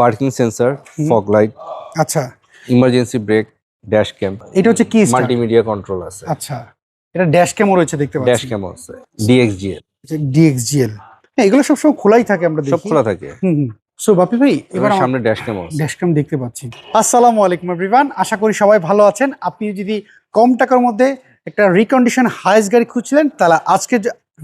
Parking sensor fog light আচ্ছা। Emergency brake dash cam. এটা হচ্ছে কি মাল্টিমিডিয়া কন্ট্রোল আছে। আচ্ছা। এটা ড্যাশ ক্যামও রয়েছে দেখতে পাচ্ছি। ড্যাশ পাচ্ছি ক্যাম আছে। ডিএক্সজিএল। ডিএক্সজিএল। হ্যাঁ এগুলো সবসময় খোলাই থাকে আমরা সব খোলা থাকে। হুম হুম। সো বাপি ভাই এবার সামনে ড্যাশ ক্যাম আছে। ড্যাশক্যাম দেখতে পাচ্ছি। আসসালামু আলাইকুম এভরিওয়ান আশা করি সবাই ভালো আছেন। আপনি যদি কম টাকার মধ্যে একটা রিকন্ডিশন হাইস গাড়ি খুঁজছিলেন তাহলে আজকের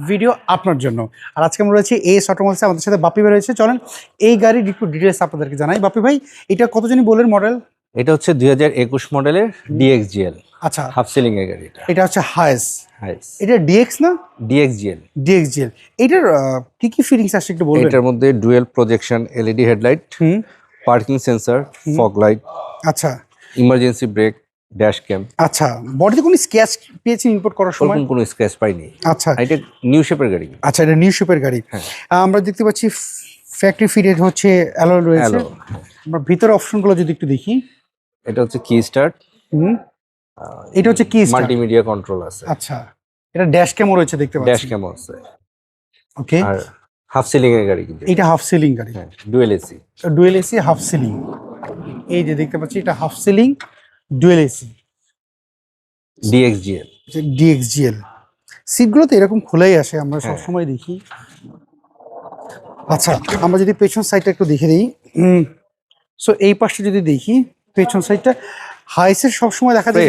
ভিডিও আপনার জন্য। আর আজকে আমরা রয়েছি এস অটোমোবাইলসে আমাদের সাথে বাপি ভাই রয়েছে। চলেন এই গাড়ির একটু ডিটেলস আপনাদেরকে জানাই। বাপি ভাই এটা কতজনই জানি বলেন মডেল এটা হচ্ছে দুই হাজার একুশ মডেলের ডিএক্সজিএল আচ্ছা। হাফ সিলিং এর গাড়ি এটা এটা হচ্ছে হাইস হাইস এটা ডিএক্স না? ডিএক্সজিএল ডিএক্সজিএল এটার কি কি ফিটিংস আছে একটু বলবেন? এটার মধ্যে dual projection LED headlight hmm. Parking sensor fog light আচ্ছা। ইমার্জেন্সি ব্রেক ড্যাশ ক্যাম আচ্ছা বডিতে কোনো স্ক্যাচ পেয়েছেন ইম্পোর্ট করার সময়? কোনো স্ক্র্যাচ পাইনি। আচ্ছা। এটা নিউ শেপের গাড়ি। আচ্ছা এটা নিউ শেপের গাড়ি। হ্যাঁ। আমরা দেখতে পাচ্ছি ফ্যাক্টরি ফিটেড হচ্ছে অ্যালয় রয়েছে। আমরা ভিতরে অপশনগুলো যদি একটু দেখি। এটা হচ্ছে কি স্টার্ট হুম। এটা হচ্ছে কি মাল্টিমিডিয়া কন্ট্রোল আছে। আচ্ছা। এটা ড্যাশ ক্যামও রয়েছে দেখতে ড্যাশ পাচ্ছি ক্যাম আছে। ওকে আর হাফ সিলিং এর গাড়ি কিন্তু এটা। হাফ সিলিং গাড়ি। Dual AC dual AC half ceiling এই যে দেখতে পাচ্ছি এটা half ceiling dual AC D X G L D X G L সিটগুলো তো এরকম খোলাই আসে আমরা হ্যাঁ। সবসময় দেখি। আচ্ছা আমরা যদি পেছন সাইডটা একটু দেখে দিই। সো এই পাশটা যদি দেখি পেছন সাইডটা হাইসের সবসময় দেখা যায়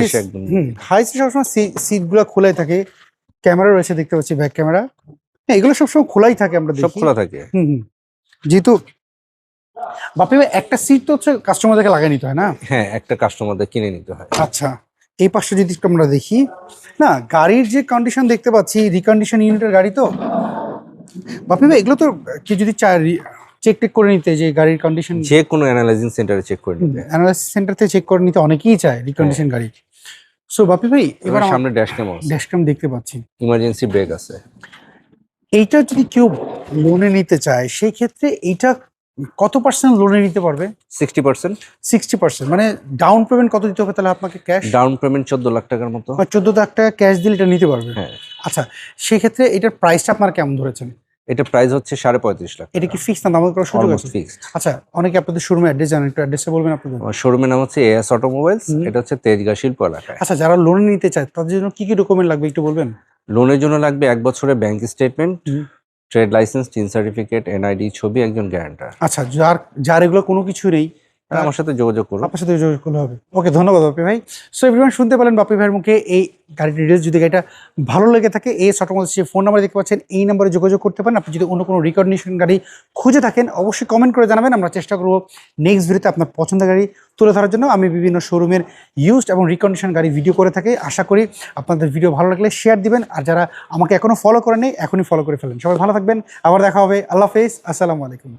হাইসের সবসময় সিটগুলো খোলাই থাকে। ক্যামেরা রয়েছে দেখতে পাচ্ছি ব্যাক ক্যামেরা। হ্যাঁ এগুলো সবসময় খোলাই থাকে আমরা দেখি। খোলা থাকে। হুম হুম। যেহেতু বাপি ভাই একটা সিট তো হচ্ছে কাস্টমারদেরকে লাগিয়ে নিতে হয় না? হ্যাঁ একটা কাস্টমারদের কিনে নিতে হয়। আচ্ছা এই পাশে যদি আমরা দেখি। না গাড়ির যে কন্ডিশন দেখতে পাচ্ছি রিকন্ডিশন ইউনিটের গাড়ি তো। বাপি ভাই এগুলো তো কি যদি চায় চেক টেক করে নিতে যে গাড়ির কন্ডিশন যে কোনো অ্যানালাইজিং সেন্টারে চেক করে নিতে। অ্যানালাইসিস সেন্টার থেকে চেক করে নিতে অনেকেই চায় রিকন্ডিশন গাড়ি। সো বাপি ভাই এবার সামনে ড্যাশ ক্যাম আছে। ড্যাশক্যাম দেখতে পাচ্ছি। ইমার্জেন্সি ব্রেক আছে। এইটা যদি কেউ লোনে নিতে চায় সেই ক্ষেত্রে এইটা কত পার্সেন্ট লোনে নিতে পারবে? সিক্সটি পার্সেন্ট সিক্সটি পার্সেন্ট মানে ডাউন পেমেন্ট কত দিতে হবে তাহলে আপনাকে ক্যাশ ডাউন পেমেন্ট চোদ্দ লাখ টাকার মতো। বা চোদ্দ লাখ টাকা ক্যাশ দিলে এটা নিতে পারবে। হ্যাঁ। আচ্ছা সেক্ষেত্রে এটার প্রাইসটা আপনার কেমন ধরেছেন? এটা প্রাইস হচ্ছে সাড়ে পঁয়ত্রিশ লাখ এটা কি ফিক্স না দাম করার সুযোগ আছে? ফিক্সড আচ্ছা অনেকে আপনাদের শোরুমে অ্যাড্রেস জানেন একটু অ্যাড্রেসটা বলবেন আপনাদের? আমার শোরুমের নাম হচ্ছে এএস অটোমোবাইলস। এটা হচ্ছে তেজগাঁ শিল্প এলাকায় আচ্ছা যারা লোন নিতে চায় তাদের জন্য কি কি ডকুমেন্ট লাগবে একটু বলবেন? লোনের জন্য লাগবে এক বছরের bank statement. Trade licence TIN certificate NID ছবি একজন গ্যারান্টার আচ্ছা যার যার এগুলো কোনো কিছু নেই আমার সাথে যোগাযোগ করুন। আপনার সাথে যোগাযোগ করলে হবে। ওকে ধন্যবাদ বাপি ভাই। সো এভরিওয়ান শুনতে পেলেন বাপি ভাইয়ের মুখে এই গাড়ির ডিটেলস যদি গাড়িটা ভালো লেগে থাকে এই অটোমোবাইলস যে ফোন নাম্বার দেখতে পাচ্ছেন এই নাম্বারে যোগাযোগ করতে পারেন। আপনি যদি অন্য কোনো রিকগনিশন গাড়ি খুঁজে থাকেন অবশ্যই কমেন্ট করে জানাবেন। আমরা চেষ্টা করব নেক্সট ভিডিওতে আপনার পছন্দের গাড়ি তুলে ধরার জন্য। আমি বিভিন্ন শোরুমের ইউজড এবং রিকন্ডিশন গাড়ি ভিডিও করে থাকি। আশা করি আপনাদের ভিডিও ভালো লাগলে শেয়ার দিবেন। আর যারা আমাকে এখনও ফলো করে নেই এখনই ফলো করে ফেলেন। সবাই ভালো থাকবেন। আবার দেখা হবে। আল্লাহ হাফেজ। আসসালামু আলাইকুম।